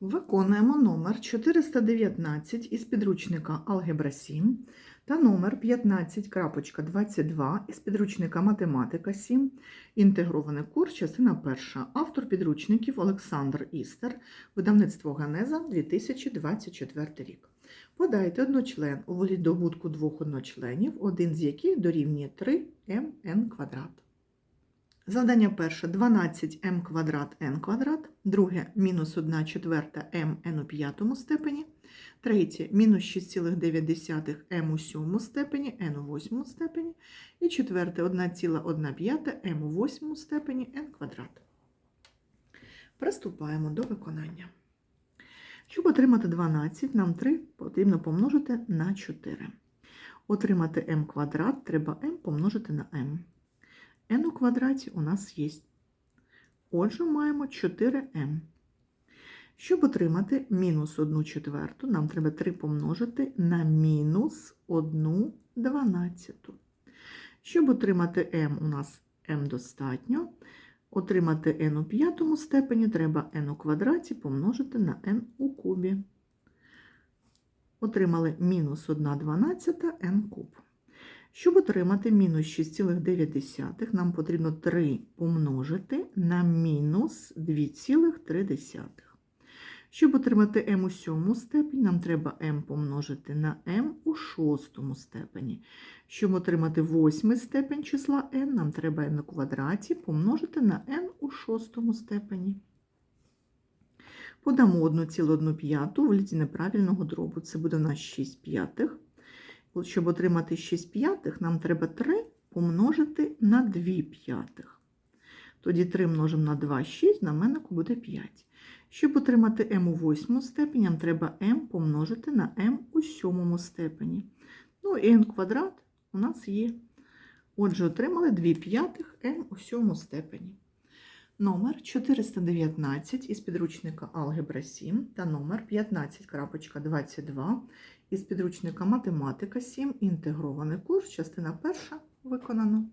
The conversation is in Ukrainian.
Виконуємо номер 419 із підручника Алгебра 7 та номер 15.22 із підручника Математика 7, інтегрований курс, частина перша. Автор підручників Олександр Істер, видавництво Генеза 2024 рік. Подайте одночлен у добутку двох одночленів, один з яких дорівнює 3mn квадрат. Завдання перше 12m квадрат n квадрат, друге мінус 1 четверта mn у п'ятому степені, третє мінус 6,9 m у сьомому степені, n у восьмому степені, і четверте 1,1 п'ята m у восьмому степені n квадрат. Приступаємо до виконання. Щоб отримати 12, нам 3 потрібно помножити на 4. Отримати m квадрат треба m помножити на m n у квадраті у нас є. Отже, маємо 4m. Щоб отримати мінус 1 четверту, нам треба 3 помножити на мінус 1 дванадцяту. Щоб отримати m, у нас m достатньо. Отримати n у п'ятому степені треба n у квадраті помножити на n у кубі. Отримали мінус 1 дванадцята n куб. Щоб отримати мінус 6,9, нам потрібно 3 помножити на мінус 2,3. Щоб отримати m у сьомому степені, нам треба m помножити на m у шостому степені. Щоб отримати восьмий степень числа n, нам треба n у квадраті помножити на n у шостому степені. Подамо 1,1 в літі неправильного дробу. Це буде у нас 6 п'ятих. Щоб отримати 6 п'ятих, нам треба 3 помножити на 2 п'ятих. Тоді 3 множимо на 2, 6, знаменнику буде 5. Щоб отримати m у восьмому степені, нам треба m помножити на m у сьомому степені. Ну і n квадрат у нас є. Отже, отримали 2 п'ятих m у сьомому степені. Номер 419 із підручника Алгебра 7 та номер 15.22 із підручника Математика 7, інтегрований курс, частина перша виконано.